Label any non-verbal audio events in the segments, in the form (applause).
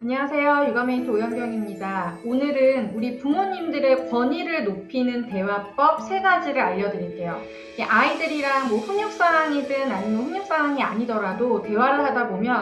안녕하세요. 육아메이트 오연경입니다. 오늘은 우리 부모님들의 권위를 높이는 대화법 세 가지를 알려드릴게요. 아이들이랑 뭐 훈육사항이든 아니면 훈육사항이 아니더라도 대화를 하다 보면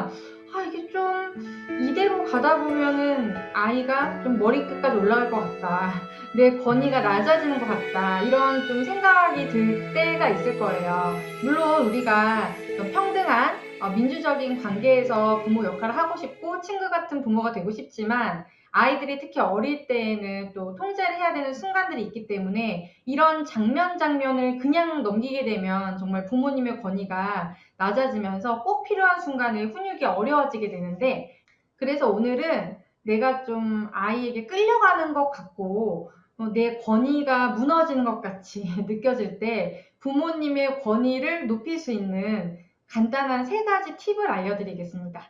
아 이게 좀 이대로 가다 보면은 아이가 좀 머리끝까지 올라갈 것 같다. 내 권위가 낮아지는 것 같다. 이런 좀 생각이 들 때가 있을 거예요. 물론 우리가 좀 평등한 어, 민주적인 관계에서 부모 역할을 하고 싶고 친구 같은 부모가 되고 싶지만 아이들이 특히 어릴 때에는 또 통제를 해야 되는 순간들이 있기 때문에 이런 장면 장면을 그냥 넘기게 되면 정말 부모님의 권위가 낮아지면서 꼭 필요한 순간에 훈육이 어려워지게 되는데 그래서 오늘은 내가 좀 아이에게 끌려가는 것 같고 어, 내 권위가 무너지는 것 같이 (laughs) 느껴질 때 부모님의 권위를 높일 수 있는 간단한 세 가지 팁을 알려드리겠습니다.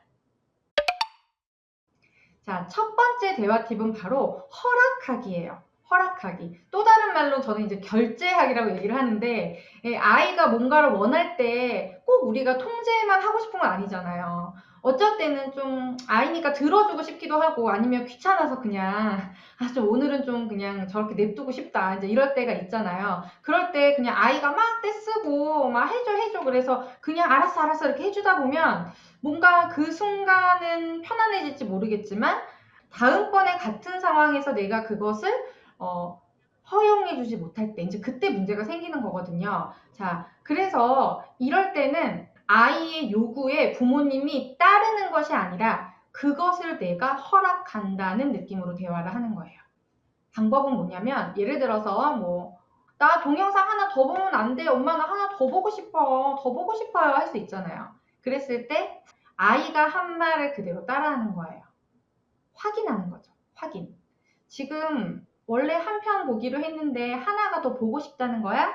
자, 첫 번째 대화 팁은 바로 허락하기예요. 허락하기. 또 다른 말로 저는 이제 결제하기라고 얘기를 하는데, 예, 아이가 뭔가를 원할 때 꼭 우리가 통제만 하고 싶은 건 아니잖아요. 어쩔 때는 좀 아이니까 들어주고 싶기도 하고 아니면 귀찮아서 그냥 아 좀 오늘은 좀 그냥 저렇게 냅두고 싶다 이제 이럴 때가 있잖아요. 그럴 때 그냥 아이가 막 떼쓰고 막 해줘 해줘 그래서 그냥 알았어 알았어 이렇게 해주다 보면 뭔가 그 순간은 편안해질지 모르겠지만 다음번에 같은 상황에서 내가 그것을 어, 허용해주지 못할 때 이제 그때 문제가 생기는 거거든요. 자, 그래서 이럴 때는 아이의 요구에 부모님이 따르는 것이 아니라 그것을 내가 허락한다는 느낌으로 대화를 하는 거예요. 방법은 뭐냐면 예를 들어서 뭐 나 동영상 하나 더 보면 안 돼. 엄마 나 하나 더 보고 싶어. 더 보고 싶어요. 할 수 있잖아요. 그랬을 때 아이가 한 말을 그대로 따라하는 거예요. 확인하는 거죠. 확인. 지금 원래 한 편 보기로 했는데 하나가 더 보고 싶다는 거야?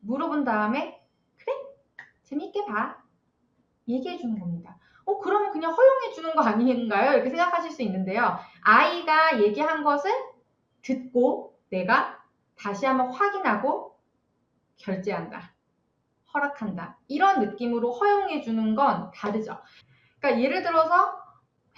물어본 다음에? 재밌게 봐. 얘기해 주는 겁니다. 어, 그러면 그냥 허용해 주는 거 아닌가요? 이렇게 생각하실 수 있는데요. 아이가 얘기한 것을 듣고 내가 다시 한번 확인하고 결제한다. 허락한다. 이런 느낌으로 허용해 주는 건 다르죠. 그러니까 예를 들어서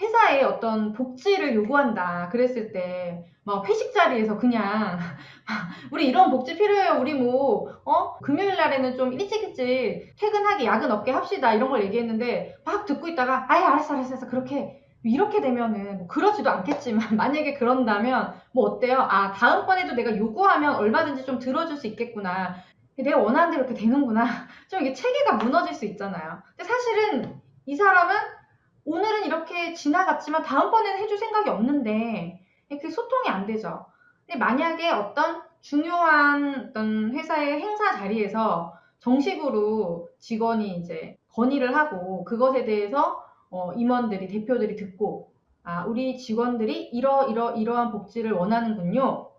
회사에 어떤 복지를 요구한다. 그랬을 때, 막 회식 자리에서 그냥, (laughs) 우리 이런 복지 필요해요. 우리 뭐, 어? 금요일 날에는 좀 일찍 일찍 퇴근하게 야근 없게 합시다. 이런 걸 얘기했는데, 막 듣고 있다가, 아예 알았어, 알았어, 알았어. 그렇게, 이렇게 되면은, 뭐 그러지도 않겠지만, (laughs) 만약에 그런다면, 뭐 어때요? 아, 다음번에도 내가 요구하면 얼마든지 좀 들어줄 수 있겠구나. 내가 원하는 대로 이렇게 되는구나. (laughs) 좀 이게 체계가 무너질 수 있잖아요. 근데 사실은 이 사람은 오늘은 이렇게 지나갔지만 다음번에는 해줄 생각이 없는데 그 소통이 안 되죠. 근데 만약에 어떤 중요한 어떤 회사의 행사 자리에서 정식으로 직원이 이제 건의를 하고 그것에 대해서 어, 임원들이 대표들이 듣고 아 우리 직원들이 이러 이러 이러한 복지를 원하는군요.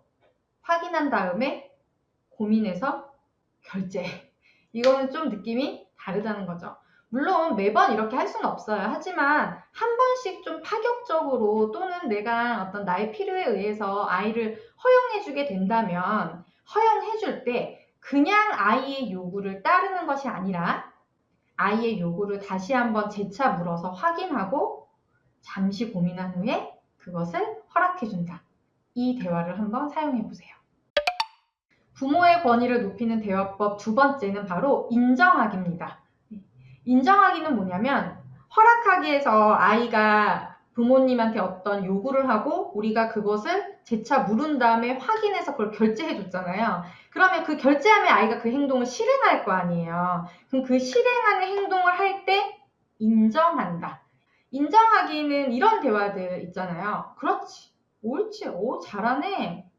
확인한 다음에 고민해서 결제. 이거는 좀 느낌이 다르다는 거죠. 물론 매번 이렇게 할 수는 없어요. 하지만 한 번씩 좀 파격적으로 또는 내가 어떤 나의 필요에 의해서 아이를 허용해주게 된다면 허용해줄 때 그냥 아이의 요구를 따르는 것이 아니라 아이의 요구를 다시 한번 재차 물어서 확인하고 잠시 고민한 후에 그것을 허락해준다. 이 대화를 한번 사용해 보세요. 부모의 권위를 높이는 대화법 두 번째는 바로 인정하기입니다. 인정하기는 뭐냐면 허락하기에서 아이가 부모님한테 어떤 요구를 하고 우리가 그것을 재차 물은 다음에 확인해서 그걸 결제해 줬잖아요. 그러면 그 결제하면 아이가 그 행동을 실행할 거 아니에요. 그럼 그 실행하는 행동을 할 때 인정한다. 인정하기는 이런 대화들 있잖아요. 그렇지. 옳지. 오, 잘하네.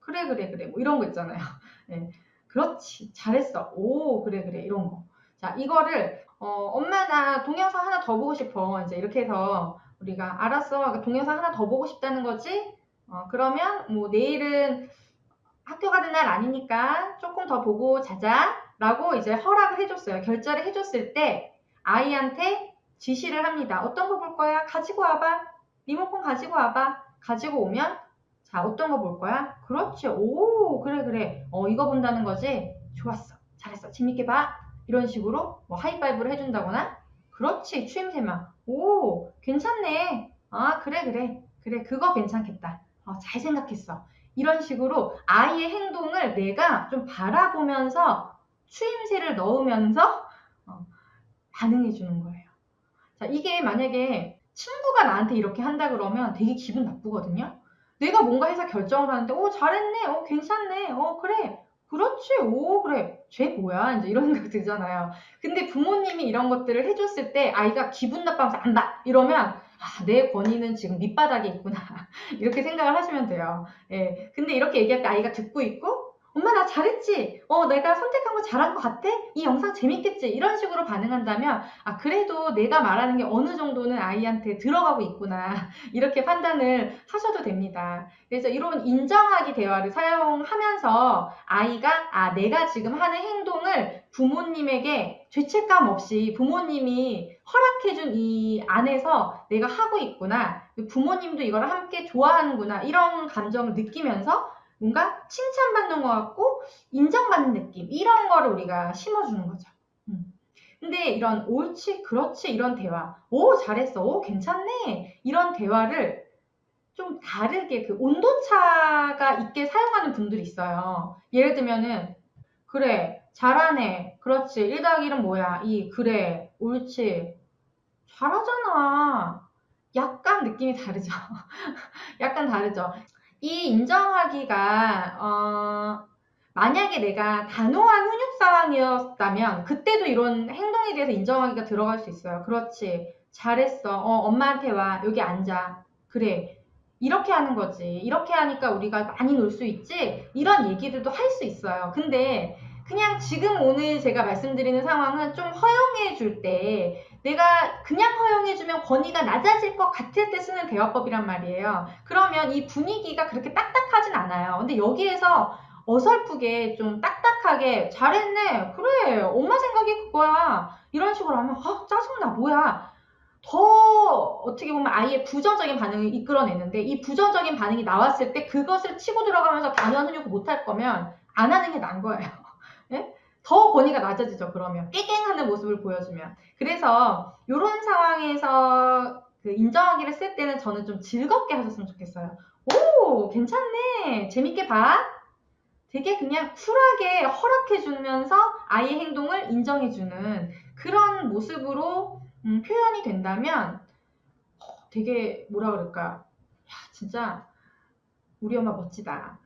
그래, 그래, 그래. 뭐 이런 거 있잖아요. (laughs) 네. 그렇지. 잘했어. 오, 그래, 그래. 이런 거. 자, 이거를 어, 엄마 나 동영상 하나 더 보고 싶어. 이제 이렇게 해서 우리가 알았어. 그러니까 동영상 하나 더 보고 싶다는 거지. 어, 그러면 뭐 내일은 학교 가는 날 아니니까 조금 더 보고 자자 라고 이제 허락을 해줬어요. 결제를 해줬을 때 아이한테 지시를 합니다. 어떤 거 볼 거야? 가지고 와봐. 리모컨 가지고 와봐. 가지고 오면 자 어떤 거 볼 거야? 그렇지. 오 그래 그래. 어 이거 본다는 거지. 좋았어. 잘했어. 재밌게 봐. 이런 식으로 뭐 하이파이브를 해준다거나 그렇지 추임새만 오 괜찮네 아, 그래, 그래. 그래, 그거 괜찮겠다. 어, 잘 생각했어. 이런 식으로 아이의 행동을 내가 좀 바라보면서 추임새를 넣으면서 어, 반응해 주는 거예요. 자, 이게 만약에 친구가 나한테 이렇게 한다 그러면 되게 기분 나쁘거든요. 내가 뭔가 해서 결정을 하는데, 오, 잘했네, 어, 괜찮네, 어, 그래, 그렇지, 오, 그래, 쟤 뭐야, 이제 이런 (laughs) 생각 들잖아요. 근데 부모님이 이런 것들을 해줬을 때 아이가 기분 나빠서 안다. 이러면 아, 내 권위는 지금 밑바닥에 있구나. (laughs) 이렇게 생각을 하시면 돼요. 예, 근데 이렇게 얘기할 때 아이가 듣고 있고 엄마 나 잘했지? 어 내가 선택한 거 잘한 것 같아? 이 영상 재밌겠지? 이런 식으로 반응한다면 아 그래도 내가 말하는 게 어느 정도는 아이한테 들어가고 있구나 (laughs) 이렇게 판단을 하셔도 됩니다. 그래서 이런 인정하기 대화를 사용하면서 아이가 아 내가 지금 하는 행동을 부모님에게 죄책감 없이 부모님이 허락해준 이 안에서 내가 하고 있구나 부모님도 이걸 함께 좋아하는구나 이런 감정을 느끼면서 뭔가 칭찬받는 것 같고 인정받는 느낌 이런 거를 우리가 심어주는 거죠. 음. 근데 이런 옳지 그렇지 이런 대화 오 잘했어 오 괜찮네 이런 대화를 좀 다르게 그 온도차가 있게 사용하는 분들이 있어요. 예를 들면은 그래 잘하네 그렇지 1 더하기 1은 뭐야 2 그래 옳지 잘하잖아 약간 느낌이 다르죠. (laughs) 약간 다르죠. 이 인정하기가 어, 만약에 내가 단호한 훈육 상황이었다면 그때도 이런 행동에 대해서 인정하기가 들어갈 수 있어요. 그렇지. 잘했어. 어, 엄마한테 와. 여기 앉아. 그래. 이렇게 하는 거지. 이렇게 하니까 우리가 많이 놀 수 있지. 이런 얘기들도 할 수 있어요. 근데 그냥 지금 오늘 제가 말씀드리는 상황은 좀 허용해 줄 때 내가 그냥 허용해주면 권위가 낮아질 것 같을 때 쓰는 대화법이란 말이에요. 그러면 이 분위기가 그렇게 딱딱하진 않아요. 근데 여기에서 어설프게 좀 딱딱하게 잘했네. 그래. 엄마 생각이 그거야. 이런 식으로 하면 아, 짜증나. 뭐야. 더 어떻게 보면 아이의 부정적인 반응을 이끌어내는데 이 부정적인 반응이 나왔을 때 그것을 치고 들어가면서 단호한 훈육을 못할 거면 안 하는 게 나은 거예요. 네? (laughs) 더 권위가 낮아지죠. 그러면 깨갱하는 모습을 보여주면. 그래서 이런 상황에서 그 인정하기를 쓸 때는 저는 좀 즐겁게 하셨으면 좋겠어요. 오, 괜찮네. 재밌게 봐. 되게 그냥 쿨하게 허락해주면서 아이의 행동을 인정해주는 그런 모습으로 음, 표현이 된다면 어, 되게 뭐라 그럴까. 야, 진짜 우리 엄마 멋지다.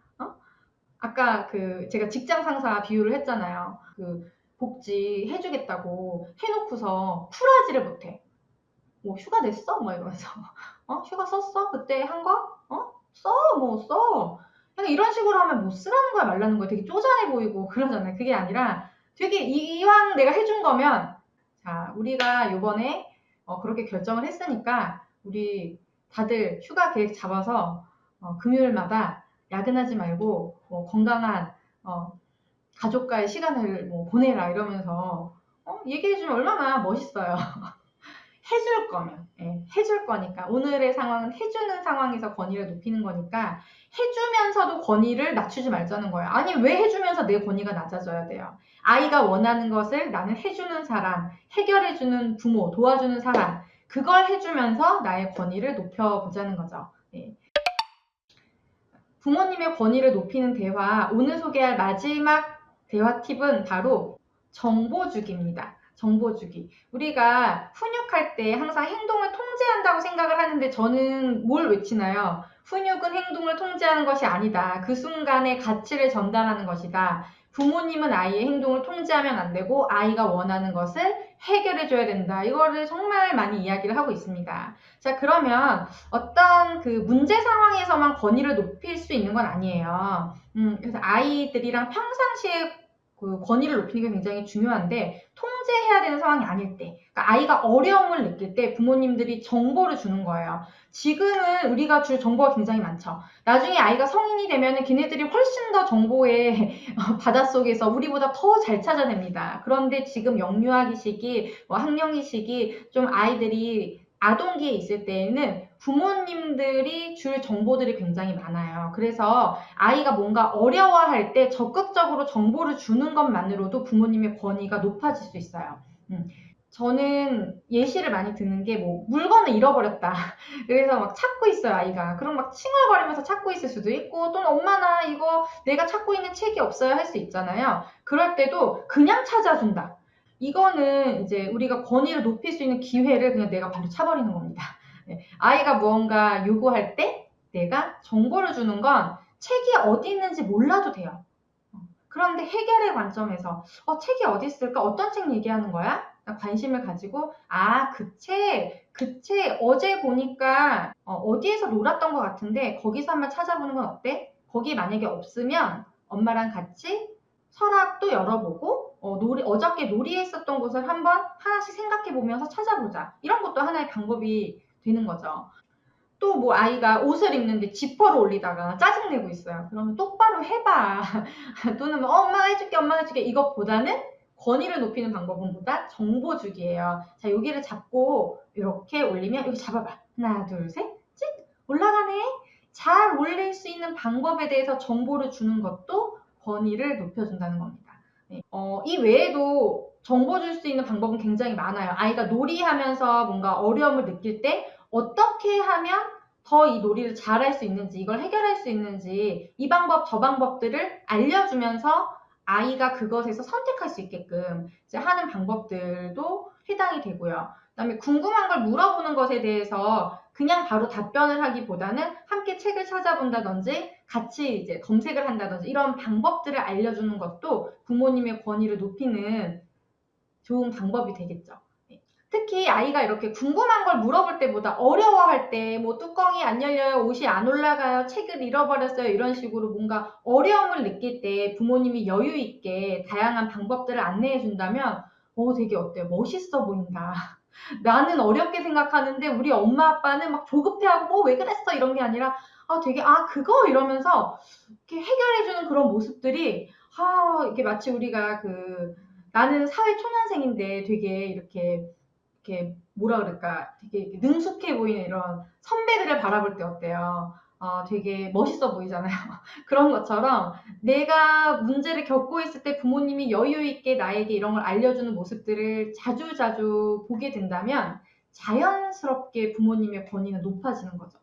아까 그 제가 직장 상사 비유를 했잖아요. 그 복지 해주겠다고 해놓고서 쿨하지를 못해. 뭐 휴가 냈어? 뭐 이러면서 (laughs) 어 휴가 썼어? 그때 한 거? 어? 써? 뭐 써? 그냥 이런 식으로 하면 뭐 쓰라는 거야 말라는 거야 되게 쪼잔해 보이고 (laughs) 그러잖아요. 그게 아니라 되게 이왕 내가 해준 거면 자 우리가 요번에 어, 그렇게 결정을 했으니까 우리 다들 휴가 계획 잡아서 어, 금요일마다 야근하지 말고 뭐 건강한 어, 가족과의 시간을 뭐 보내라 이러면서 어, 얘기해주면 얼마나 멋있어요. (laughs) 해줄 거면 예, 해줄 거니까 오늘의 상황은 해주는 상황에서 권위를 높이는 거니까 해주면서도 권위를 낮추지 말자는 거예요. 아니 왜 해주면서 내 권위가 낮아져야 돼요? 아이가 원하는 것을 나는 해주는 사람, 해결해주는 부모, 도와주는 사람 그걸 해주면서 나의 권위를 높여보자는 거죠. 예. 부모님의 권위를 높이는 대화, 오늘 소개할 마지막 대화 팁은 바로 정보주기입니다. 정보주기. 우리가 훈육할 때 항상 행동을 통제한다고 생각을 하는데 저는 뭘 외치나요? 훈육은 행동을 통제하는 것이 아니다. 그 순간의 가치를 전달하는 것이다. 부모님은 아이의 행동을 통제하면 안 되고 아이가 원하는 것을 해결해 줘야 된다. 이거를 정말 많이 이야기를 하고 있습니다. 자, 그러면 어떤 그 문제 상황에서만 권위를 높일 수 있는 건 아니에요. 음, 그래서 아이들이랑 평상시에 그 권위를 높이는 게 굉장히 중요한데 통제해야 되는 상황이 아닐 때 그러니까 아이가 어려움을 느낄 때 부모님들이 정보를 주는 거예요. 지금은 우리가 줄 정보가 굉장히 많죠. 나중에 아이가 성인이 되면 걔네들이 훨씬 더 정보의 (laughs) 바닷속에서 우리보다 더 잘 찾아냅니다. 그런데 지금 영유아기 시기, 뭐 학령기 시기 좀 아이들이 아동기에 있을 때에는 부모님들이 줄 정보들이 굉장히 많아요. 그래서 아이가 뭔가 어려워할 때 적극적으로 정보를 주는 것만으로도 부모님의 권위가 높아질 수 있어요. 음. 저는 예시를 많이 드는 게 뭐 물건을 잃어버렸다. (laughs) 그래서 막 찾고 있어요, 아이가. 그럼 막 칭얼거리면서 찾고 있을 수도 있고 또는 엄마 나 이거 내가 찾고 있는 책이 없어요 할 수 있잖아요. 그럴 때도 그냥 찾아준다. 이거는 이제 우리가 권위를 높일 수 있는 기회를 그냥 내가 바로 차버리는 겁니다. 네, 아이가 무언가 요구할 때 내가 정보를 주는 건 책이 어디 있는지 몰라도 돼요. 어, 그런데 해결의 관점에서 어, 책이 어디 있을까? 어떤 책 얘기하는 거야? 관심을 가지고 아, 그 책, 그 책 어제 보니까 어, 디에서 놀았던 것 같은데 거기서 한번 찾아보는 건 어때? 거기 만약에 없으면 엄마랑 같이 서랍도 열어보고 어, 놀이, 어저께 놀이했었던 곳을 한번 하나씩 생각해 보면서 찾아보자. 이런 것도 하나의 방법이 되는 거죠. 또 뭐 아이가 옷을 입는데 지퍼를 올리다가 짜증내고 있어요. 그러면 똑바로 해봐. (laughs) 또는 뭐 어, 엄마가 해줄게, 엄마가 해줄게. 이것보다는 권위를 높이는 방법은 보다 정보 주기예요. 자, 여기를 잡고 이렇게 올리면 여기 잡아봐. 하나, 둘, 셋, 찍! 올라가네. 잘 올릴 수 있는 방법에 대해서 정보를 주는 것도 권위를 높여준다는 겁니다. 네. 어, 이 외에도 정보 줄 수 있는 방법은 굉장히 많아요. 아이가 놀이하면서 뭔가 어려움을 느낄 때 어떻게 하면 더 이 놀이를 잘할 수 있는지, 이걸 해결할 수 있는지, 이 방법, 저 방법들을 알려주면서 아이가 그것에서 선택할 수 있게끔 하는 방법들도 해당이 되고요. 그 다음에 궁금한 걸 물어보는 것에 대해서 그냥 바로 답변을 하기보다는 함께 책을 찾아본다든지 같이 이제 검색을 한다든지 이런 방법들을 알려주는 것도 부모님의 권위를 높이는 좋은 방법이 되겠죠. 특히 아이가 이렇게 궁금한 걸 물어볼 때보다 어려워할 때, 뭐 뚜껑이 안 열려요, 옷이 안 올라가요, 책을 잃어버렸어요, 이런 식으로 뭔가 어려움을 느낄 때 부모님이 여유 있게 다양한 방법들을 안내해 준다면, 어, 되게 어때요? 멋있어 보인다. (laughs) 나는 어렵게 생각하는데 우리 엄마 아빠는 막 조급해하고 뭐 왜 그랬어 이런 게 아니라 아 되게 아 그거 이러면서 이렇게 해결해 주는 그런 모습들이 아 이게 마치 우리가 그 나는 사회 초년생인데 되게 이렇게 이렇게 뭐라 그럴까 되게 능숙해 보이는 이런 선배들을 바라볼 때 어때요? 어, 되게 멋있어 보이잖아요. (laughs) 그런 것처럼 내가 문제를 겪고 있을 때 부모님이 여유 있게 나에게 이런 걸 알려주는 모습들을 자주 자주 보게 된다면 자연스럽게 부모님의 권위는 높아지는 거죠.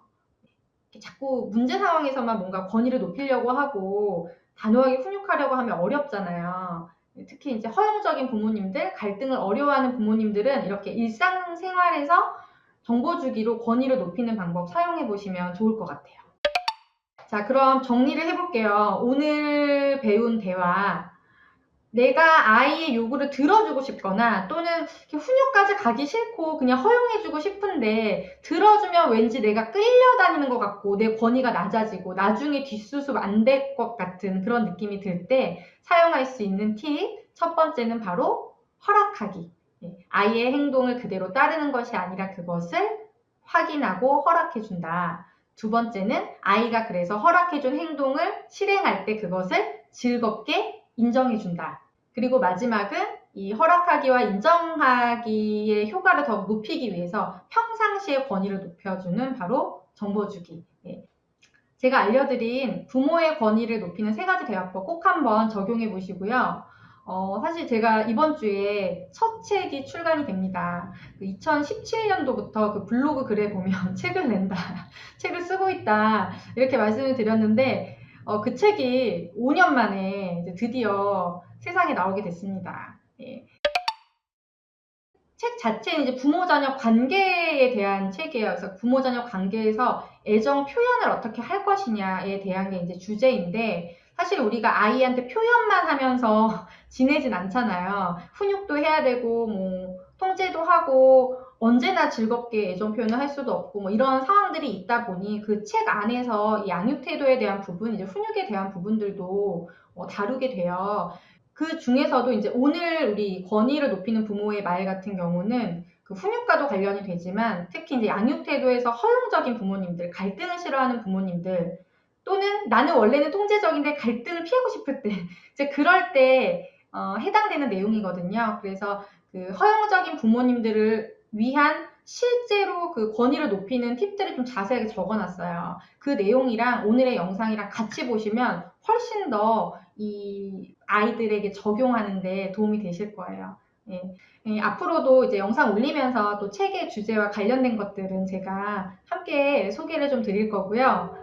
자꾸 문제 상황에서만 뭔가 권위를 높이려고 하고 단호하게 훈육하려고 하면 어렵잖아요. 특히 이제 허용적인 부모님들, 갈등을 어려워하는 부모님들은 이렇게 일상생활에서 정보 주기로 권위를 높이는 방법 사용해 보시면 좋을 것 같아요. 자, 그럼 정리를 해볼게요. 오늘 배운 대화. 내가 아이의 요구를 들어주고 싶거나 또는 훈육까지 가기 싫고 그냥 허용해주고 싶은데 들어주면 왠지 내가 끌려다니는 것 같고 내 권위가 낮아지고 나중에 뒷수습 안 될 것 같은 그런 느낌이 들 때 사용할 수 있는 팁. 첫 번째는 바로 허락하기. 예, 아이의 행동을 그대로 따르는 것이 아니라 그것을 확인하고 허락해준다. 두 번째는 아이가 그래서 허락해준 행동을 실행할 때 그것을 즐겁게 인정해준다. 그리고 마지막은 이 허락하기와 인정하기의 효과를 더 높이기 위해서 평상시의 권위를 높여주는 바로 정보주기. 예. 제가 알려드린 부모의 권위를 높이는 세 가지 대화법 꼭 한번 적용해 보시고요. 어, 사실 제가 이번 주에 첫 책이 출간이 됩니다. 2017년도부터 그 블로그 글에 보면 (laughs) 책을 낸다, 책을 쓰고 있다, 이렇게 말씀을 드렸는데, 어, 그 책이 5년 만에 드디어 세상에 나오게 됐습니다. 예. 책 자체는 이제 부모 자녀 관계에 대한 책이에요. 그래서 부모 자녀 관계에서 애정 표현을 어떻게 할 것이냐에 대한 게 이제 주제인데 사실 우리가 아이한테 표현만 하면서 지내진 않잖아요. 훈육도 해야 되고 뭐 통제도 하고 언제나 즐겁게 애정 표현을 할 수도 없고 뭐 이런 상황들이 있다 보니 그 책 안에서 양육 태도에 대한 부분, 이제 훈육에 대한 부분들도 어, 다루게 돼요. 그 중에서도 이제 오늘 우리 권위를 높이는 부모의 말 같은 경우는 그 훈육과도 관련이 되지만 특히 이제 양육 태도에서 허용적인 부모님들, 갈등을 싫어하는 부모님들 또는 나는 원래는 통제적인데 갈등을 피하고 싶을 때 (laughs) 이제 그럴 때 어, 해당되는 내용이거든요. 그래서 그 허용적인 부모님들을 위한 실제로 그 권위를 높이는 팁들을 좀 자세하게 적어놨어요. 그 내용이랑 오늘의 영상이랑 같이 보시면 훨씬 더 이 아이들에게 적용하는데 도움이 되실 거예요. 예. 예, 앞으로도 이제 영상 올리면서 또 책의 주제와 관련된 것들은 제가 함께 소개를 좀 드릴 거고요.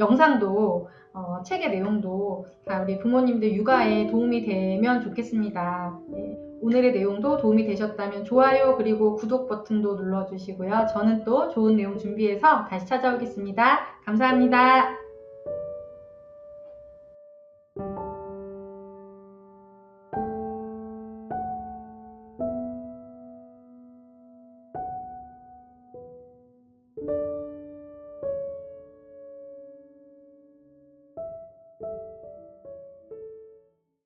영상도 어, 책의 내용도 다 우리 부모님들 육아에 도움이 되면 좋겠습니다. 예, 오늘의 내용도 도움이 되셨다면 좋아요 그리고 구독 버튼도 눌러주시고요. 저는 또 좋은 내용 준비해서 다시 찾아오겠습니다. 감사합니다.